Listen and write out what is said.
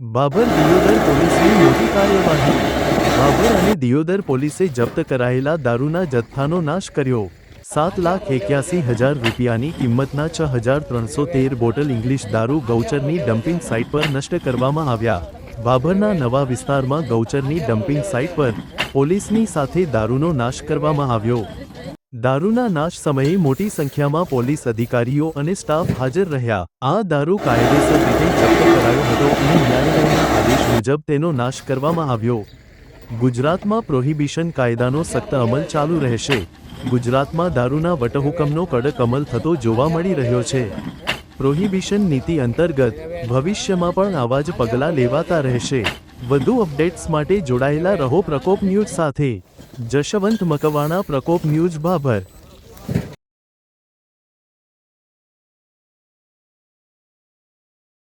બાબર દિયોદર પોલીસની મોટી કાર્યવાહી. બાબર અને દિયોદર પોલીસે જપ્ત કરાયેલા દારૂના જથ્થાનો નાશ કર્યો. સાત લાખ એક્યાસી હજાર રૂપિયાની કિંમતના છ હજાર ત્રણસો તેર બોટલ ઇંગ્લિશ દારૂ ગૌચરની ડમ્પિંગ સાઇટ પર નષ્ટ કરવામાં આવ્યા. બાબરના નવા વિસ્તારમાં ગૌચરની ડમ્પિંગ સાઇટ પર પોલીસની સાથે દારૂનો નાશ કરવામાં આવ્યો. દારૂના નાશ સમયે મોટી સંખ્યામાં પોલીસ અધિકારીઓ અને સ્ટાફ હાજર રહ્યા. આ દારૂ કાયદેસર રીતે જપ્ત કરાયો હતો અને ન્યાયાલયના આદેશ મુજબ તેનો નાશ કરવામાં આવ્યો. ગુજરાતમાં પ્રોહિબિશન કાયદાનો સખ્ત અમલ ચાલુ રહેશે. ગુજરાતમાં દારૂના વટહુકમનો કડક અમલ થતો જોવા મળી રહ્યો છે. પ્રોહિબિશન નીતિ અંતર્ગત ભવિષ્યમાં પણ આવા જ પગલાં લેવાતા રહેશે. વધુ અપડેટ્સ માટે જોડાયેલા રહો પ્રકોપ ન્યૂઝ સાથે. જશવંત મકવાણા, પ્રકોપ ન્યૂઝ ભાભર